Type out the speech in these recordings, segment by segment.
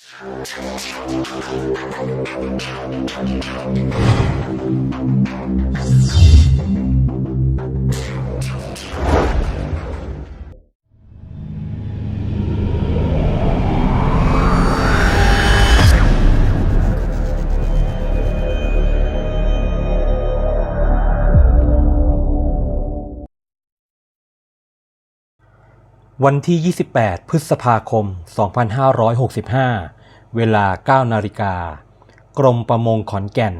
Thank you. วันที่ 28 พฤษภาคม 2565 เวลา 9 นาฬิกา กรมประมงขอนแก่น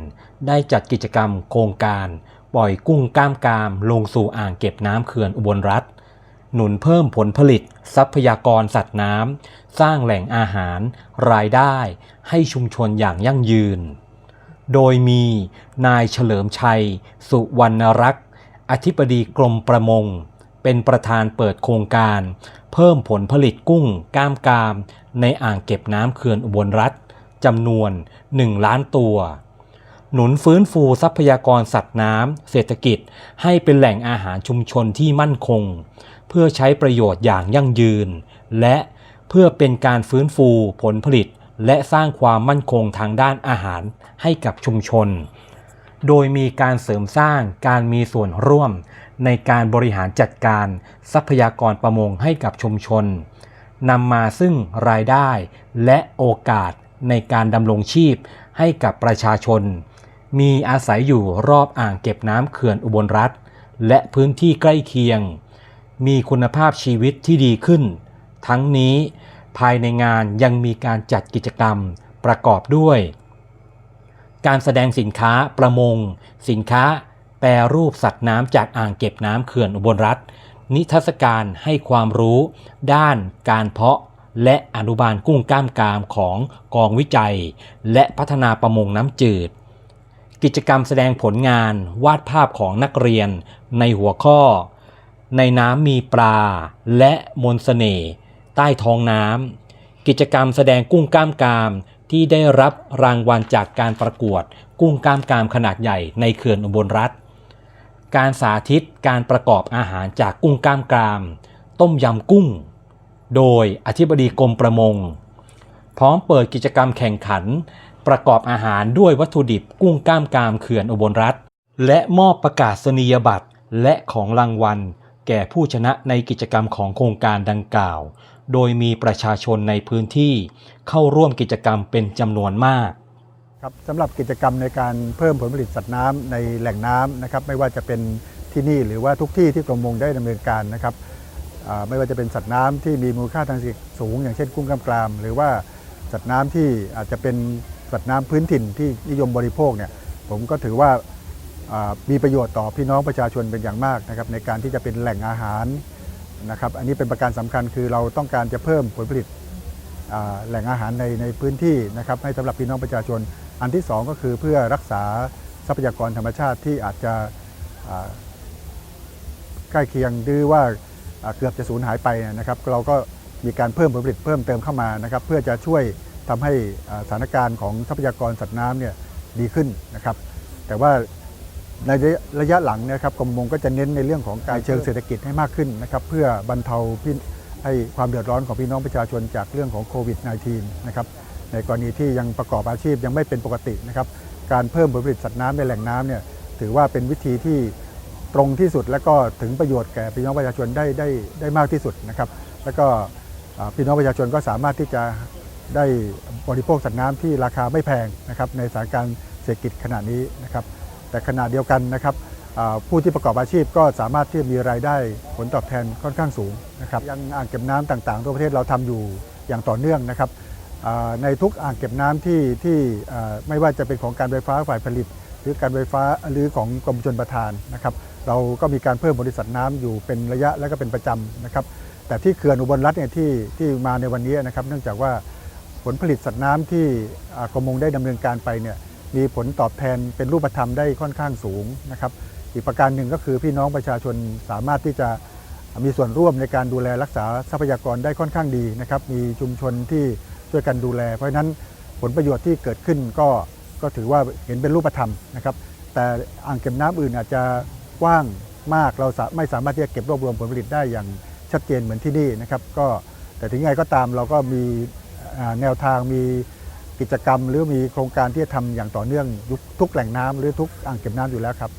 ได้จัดกิจกรรมโครงการ ปล่อยกุ้งก้ามกาม ลงสู่อ่างเก็บน้ำเขื่อนอุบลรัฐ หนุนเพิ่มผลผลิต ทรัพยากรสัตว์น้ำ สร้างแหล่งอาหาร รายได้ ให้ชุมชนอย่างยั่งยืน โดยมีนายเฉลิมชัย สุวรรณรักษ์ อธิบดีกรมประมง เป็นประธานเปิดโครงการ เพิ่มผลผลิตกุ้งก้ามกาม ในอ่างเก็บน้ำเขื่อนอุบลรัฐจำนวน 1 ล้านตัว หนุนฟื้นฟูทรัพยากรสัตว์น้ำเศรษฐกิจให้เป็นแหล่งอาหารชุมชนที่มั่นคง เพื่อใช้ประโยชน์อย่างยั่งยืน และเพื่อเป็นการฟื้นฟูผลผลิตและสร้างความมั่นคงทางด้านอาหารให้กับชุมชน โดยมีการเสริมสร้างการมีส่วนร่วม ในการบริหารจัดการทรัพยากรประมงให้กับชุมชนนำมาซึ่งรายได้และโอกาสในการดำรงชีพให้กับประชาชน มีอาศัยอยู่รอบอ่างเก็บน้ำเขื่อนอุบลรัฐ และพื้นที่ใกล้เคียง มีคุณภาพชีวิตที่ดีขึ้น ทั้งนี้ภายในงานยังมีการจัดกิจกรรมประกอบด้วย การแสดงสินค้าประมง สินค้า แปรรูปสัตว์น้ำจากอ่างเก็บน้ำเขื่อนอุบลรัฐ นิทรรศการให้ความรู้ ด้านการเพาะและอนุบาลกุ้งกล้ามกรามของกองวิจัย และพัฒนาประมงน้ำจืด กิจกรรมแสดงผลงานวาดภาพของนักเรียน ในหัวข้อ ในน้ำมีปลา และมนสเสน่ห์ใต้ท้องน้ำกิจกรรมแสดงกุ้งกล้ามกราม ที่ได้รับรางวัลจากการประกวด กุ้งกล้ามกรามขนาดใหญ่ในเขื่อนอุบลรัฐ การสาธิตการประกอบอาหารจากกุ้งกล้ามกราม ต้มยำกุ้ง โดยอธิบดีกรมประมง พร้อมเปิดกิจกรรมแข่งขัน ประกอบอาหารด้วยวัตถุดิบกุ้งกล้ามกรามเขื่อนอุบลรัฐ และมอบประกาศนียบัตรและของรางวัล แก่ผู้ชนะในกิจกรรมของโครงการดังกล่าว โดยมีประชาชนในพื้นที่เข้าร่วมกิจกรรมเป็นจำนวนมากครับสำหรับกิจกรรมในการเพิ่มผลผลิตสัตว์น้ำในแหล่งน้ำนะครับไม่ว่าจะเป็นที่นี่หรือว่าทุกที่ที่กรมประมงได้ดำเนินการนะครับไม่ว่าจะเป็นสัตว์น้ำที่มีมูลค่าทางเศรษฐกิจสูง อย่างเช่นกุ้งกล้ามกราม หรือว่าสัตว์น้ำที่อาจจะเป็นสัตว์น้ำพื้นถิ่นที่นิยมบริโภคเนี่ยผมก็ถือว่ามีประโยชน์ต่อพี่น้องประชาชนเป็นอย่างมากนะครับในการที่จะเป็นแหล่งอาหาร นะครับอันนี้เป็นประการสำคัญคือเราต้องการจะเพิ่มผลผลิตแหล่งอาหารในในพื้นที่นะครับให้สำหรับพี่น้องประชาชน อันที่สองก็คือเพื่อรักษาทรัพยากรธรรมชาติที่อาจจะใกล้เคียงหรือว่าเกือบจะสูญหายไปนะครับเราก็มีการเพิ่มผลผลิตเพิ่มเติมเข้ามานะครับเพื่อจะช่วยทำให้สถานการณ์ของทรัพยากรสัตว์น้ำเนี่ยดีขึ้นนะครับแต่ว่า ในระยะระยะหลังเนะครับกรมประมงก็จะเน้นในเรื่องของการเชิงเศรษฐกิจให้มากขึ้นนะครับเพื่อบรรเทาพี่ให้ความเดือดร้อนของพี่น้องประชาชนจากเรื่องของโควิด -19 นะครับในกรณีที่ยังประกอบอาชีพยังไม่เป็นปกตินะครับการเพิ่มผลผลิตสัตว์น้ำในแหล่งน้ำเนี่ยถือว่าเป็นวิธีที่ตรงที่สุดและก็ถึงประโยชน์แก่พี่น้องประชาชนได้ได้ได้มากที่สุดนะครับแล้วก็อ่าพี่น้องประชาชนก็สามารถที่จะได้บริโภคสัตว์น้ำที่ราคาไม่แพงนะครับในสถานการณ์เศรษฐกิจขณะนี้นะครับ แต่ขณะเดียวกันนะครับผู้ที่ประกอบอาชีพก็สามารถที่จะมีรายได้ผลตอบแทนค่อนข้างสูงนะครับยังอ่างเก็บน้ำต่างๆทั่วประเทศเราทำอยู่อย่างต่อเนื่องนะครับในทุกอ่างเก็บน้ำที่ที่ไม่ว่าจะเป็นของการไฟฟ้าฝ่ายผลิต หรือการไฟฟ้าหรือของกรมชลประทานนะครับ เราก็มีการเพิ่มบริษัทน้ำอยู่เป็นระยะและก็เป็นประจำนะครับ แต่ที่เขื่อนอุบลรัฐเนี่ยที่ที่มาในวันนี้นะครับ เนื่องจากว่าผลผลิตสัตว์น้ำที่กรมมงได้ดำเนินการไปเนี่ย มีผลตอบแทนเป็นรูปธรรมได้ค่อนข้างสูงนะครับ อีกประการหนึ่งก็คือพี่น้องประชาชนสามารถที่จะมีส่วนร่วมในการดูแลรักษาทรัพยากรได้ค่อนข้างดีนะครับ มีชุมชนที่ช่วยกันดูแล เพราะฉะนั้นผลประโยชน์ที่เกิดขึ้นก็ก็ถือว่าเห็นเป็นรูปธรรมนะครับ แต่อ่างเก็บน้ำอื่นอาจจะกว้างมากเราไม่สามารถที่จะเก็บรวบรวมผลผลิตได้อย่างชัดเจนเหมือนที่นี่นะครับ ก็แต่ถึงไงก็ตามเราก็มีแนวทางมี กิจกรรม หรือมีโครงการที่จะทำอย่างต่อเนื่องทุกแหล่งน้ำหรือทุกอ่างเก็บน้ำอยู่แล้วครับ